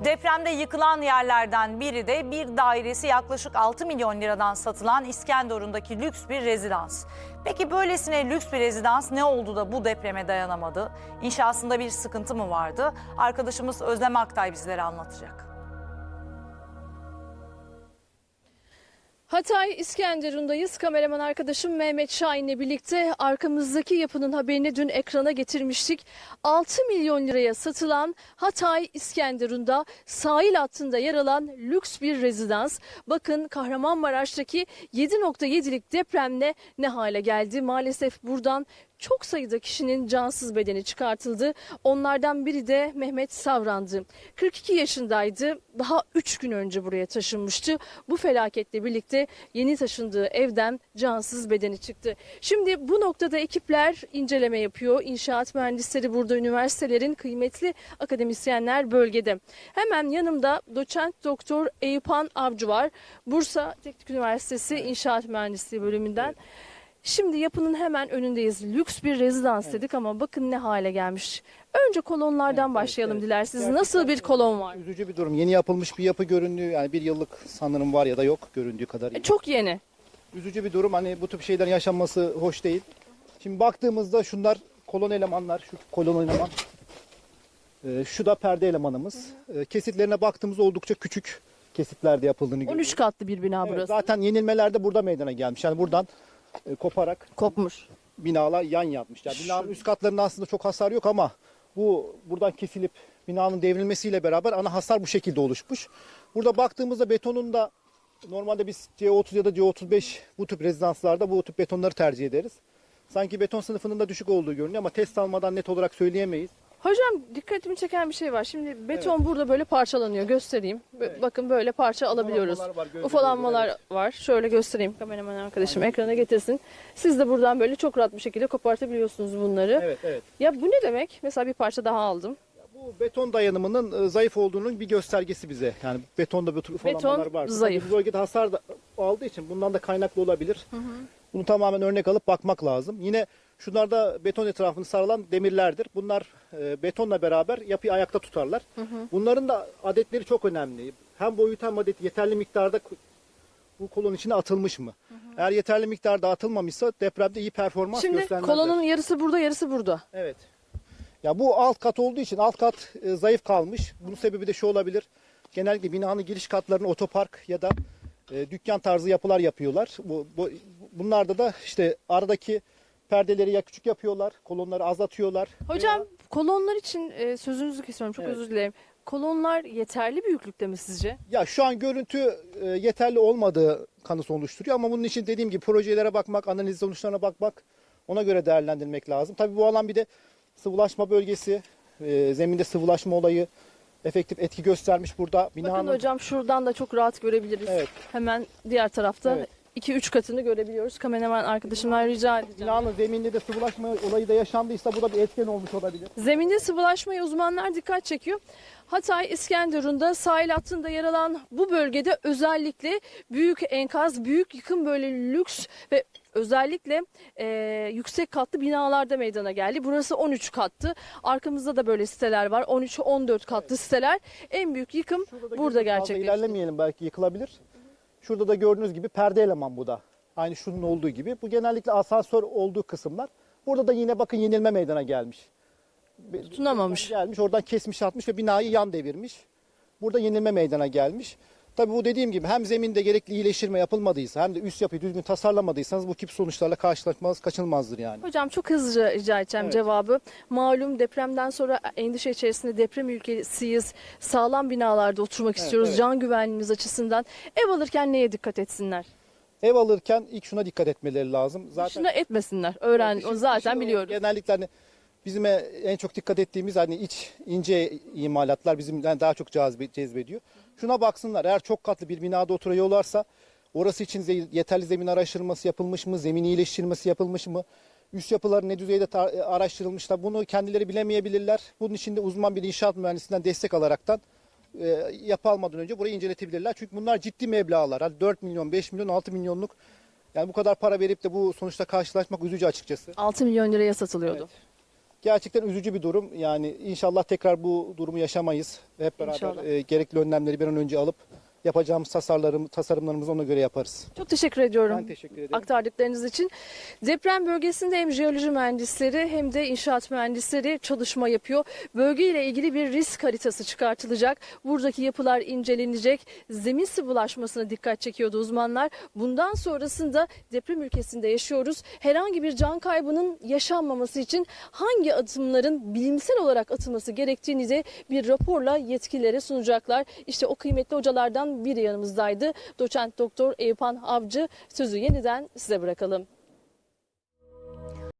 Depremde yıkılan yerlerden biri de bir dairesi yaklaşık 6 milyon liradan satılan İskenderun'daki lüks bir rezidans. Peki böylesine lüks bir rezidans ne oldu da bu depreme dayanamadı? İnşasında bir sıkıntı mı vardı? Arkadaşımız Özlem Aktay bizlere anlatacak. Hatay İskenderun'dayız. Kameraman arkadaşım Mehmet Şahin'le birlikte arkamızdaki yapının haberini dün ekrana getirmiştik. 6 milyon liraya satılan Hatay İskenderun'da sahil hattında yer alan lüks bir rezidans. Bakın Kahramanmaraş'taki 7.7'lik depremle ne hale geldi. Maalesef buradan çok sayıda kişinin cansız bedeni çıkartıldı. Onlardan biri de Mehmet Savran'dı. 42 yaşındaydı. Daha 3 gün önce buraya taşınmıştı. Bu felaketle birlikte yeni taşındığı evden cansız bedeni çıktı. Şimdi bu noktada ekipler inceleme yapıyor. İnşaat mühendisleri burada üniversitelerin kıymetli akademisyenler bölgede. Hemen yanımda doçent doktor Eyüphan Avcı var. Bursa Teknik Üniversitesi İnşaat Mühendisliği bölümünden. Şimdi yapının hemen önündeyiz. Lüks bir rezidans dedik ama bakın ne hale gelmiş. Önce kolonlardan Evet, başlayalım evet. dilerseniz. Gerçekten Nasıl bir kolon var? Üzücü bir durum. Yeni yapılmış bir yapı göründüğü yani bir yıllık sanırım var ya da yok göründüğü kadarıyla. E, Çok yeni. Üzücü bir durum. Hani bu tip şeylerin yaşanması hoş değil. Şimdi baktığımızda şunlar kolon elemanlar. Şu kolon eleman. Ee, şu da perde elemanımız. Ee, kesitlerine baktığımızda oldukça küçük kesitlerde yapıldığını görüyoruz. 13 katlı bir bina Evet, burası. zaten yenilmeler de burada meydana gelmiş. Yani buradan e, koparak Kopmuş. binalar yan yatmış. Yani binanın üst katlarında aslında çok hasar yok ama bu buradan kesilip binanın devrilmesiyle beraber ana hasar bu şekilde oluşmuş. Burada baktığımızda betonun da normalde biz C30 ya da C35 bu tip rezidanslarda bu tip betonları tercih ederiz. Sanki beton sınıfının da düşük olduğu görünüyor ama test almadan net olarak söyleyemeyiz. Hocam dikkatimi çeken bir şey var. Şimdi beton burada böyle parçalanıyor. Göstereyim. Bö- Bakın böyle parça alabiliyoruz. Ufalanmalar var, Ufalanmalar görülür, var. Şöyle göstereyim. Kameraman arkadaşım ekrana getirsin. Siz de buradan böyle çok rahat bir şekilde kopartabiliyorsunuz bunları. Evet evet. Ya bu ne demek? Mesela bir parça daha aldım. Bu beton dayanımının e, zayıf olduğunun bir göstergesi bize. Yani betonda tür ufalanmalar var. zayıf. Tabii Bu bölgede hasar da aldığı için bundan da kaynaklı olabilir. Bunu tamamen örnek alıp bakmak lazım. Yine şunlar da beton etrafını sarılan demirlerdir. Bunlar e, betonla beraber yapıyı ayakta tutarlar. Bunların da adetleri çok önemli. Hem boyut hem adet yeterli miktarda bu kolon içine atılmış mı? Eğer yeterli miktarda atılmamışsa depremde iyi performans Şimdi göstermezler. kolonun yarısı burada, yarısı burada. Evet. Ya bu alt kat olduğu için alt kat e, zayıf kalmış. Bunun sebebi de şu olabilir. Genellikle binanın giriş katlarını otopark ya da e, dükkan tarzı yapılar yapıyorlar. Bu, bu bunlarda da işte aradaki perdeleri ya küçük yapıyorlar, kolonları azaltıyorlar. Hocam kolonlar için e, sözünüzü kesiyorum. Çok Evet. özür dilerim. Kolonlar yeterli büyüklükte mi sizce? Ya şu an görüntü e, yeterli olmadığı kanısı oluşturuyor ama bunun için dediğim gibi projelere bakmak, analiz sonuçlarına bakmak, ona göre değerlendirmek lazım. Tabii bu alan bir de sıvılaşma bölgesi, e, zeminde sıvılaşma olayı efektif etki göstermiş burada. Binanın Bakın hocam şuradan da çok rahat görebiliriz. Evet. Hemen diğer tarafta Evet. 2-3 katını görebiliyoruz. Kameraman arkadaşımdan rica edeceğim. binanın zeminde de sıvılaşma olayı da yaşandıysa bu da bir etken olmuş olabilir. Zeminde sıvılaşmaya uzmanlar dikkat çekiyor. Hatay İskenderun'da sahil hattında yer alan bu bölgede özellikle büyük enkaz, büyük yıkım böyle lüks ve özellikle e, yüksek katlı binalarda meydana geldi. Burası 13 kattı. Arkamızda da böyle siteler var. 13-14 katlı siteler. En büyük yıkım burada gerçekleşti. ilerlemeyelim belki yıkılabilir. Şurada da gördüğünüz gibi perde eleman bu da. Aynı şunun olduğu gibi. Bu genellikle asansör olduğu kısımlar. Burada da yine bakın yenilme meydana gelmiş. Tutunamamış. Gelmiş oradan kesmiş atmış ve binayı yan devirmiş. Burada yenilme meydana gelmiş. Tabii bu dediğim gibi hem zeminde gerekli iyileştirme yapılmadıysa hem de üst yapıyı düzgün tasarlamadıysanız bu tip sonuçlarla karşılaşmanız kaçınılmazdır yani. Hocam çok hızlıca rica edeceğim Evet. cevabı. Malum depremden sonra endişe içerisinde deprem ülkesiyiz. Sağlam binalarda oturmak Evet, istiyoruz evet. can güvenliğimiz açısından. Ev alırken neye dikkat etsinler? Ev alırken ilk şuna dikkat etmeleri lazım. Zaten Şuna etmesinler. Öğren o zaten biliyoruz. Genellikle hani bizim en çok dikkat ettiğimiz hani iç ince imalatlar bizimden daha çok cazbe, cezbediyor. Şuna baksınlar eğer çok katlı bir binada oturuyorlarsa orası için yeterli zemin araştırılması yapılmış mı? Zemin iyileştirilmesi yapılmış mı? Üst yapılar ne düzeyde tar- araştırılmışlar? Bunu kendileri bilemeyebilirler. Bunun için de uzman bir inşaat mühendisinden destek alaraktan e, yapı almadan önce burayı inceletebilirler. Çünkü bunlar ciddi meblağlar. Hani 4 milyon, 5 milyon, 6 milyonluk yani bu kadar para verip de bu sonuçta karşılaşmak üzücü açıkçası. 6 milyon liraya satılıyordu. Gerçekten üzücü bir durum. Yani inşallah tekrar bu durumu yaşamayız. Ve hep beraber İnşallah. e, gerekli önlemleri bir an önce alıp yapacağımız tasarlarım, tasarımlarımızı ona göre yaparız. Çok teşekkür ediyorum. Ben teşekkür ederim. aktardıklarınız için. Deprem bölgesinde hem jeoloji mühendisleri hem de inşaat mühendisleri çalışma yapıyor. Bölgeyle ilgili bir risk haritası çıkartılacak. Buradaki yapılar incelenecek. Zemin sıvılaşmasına dikkat çekiyordu uzmanlar. Bundan sonrasında deprem ülkesinde yaşıyoruz. Herhangi bir can kaybının yaşanmaması için hangi adımların bilimsel olarak atılması gerektiğini de bir raporla yetkililere sunacaklar. İşte o kıymetli hocalardan biri yanımızdaydı. Doçent Doktor Eyüpan Avcı sözü yeniden size bırakalım.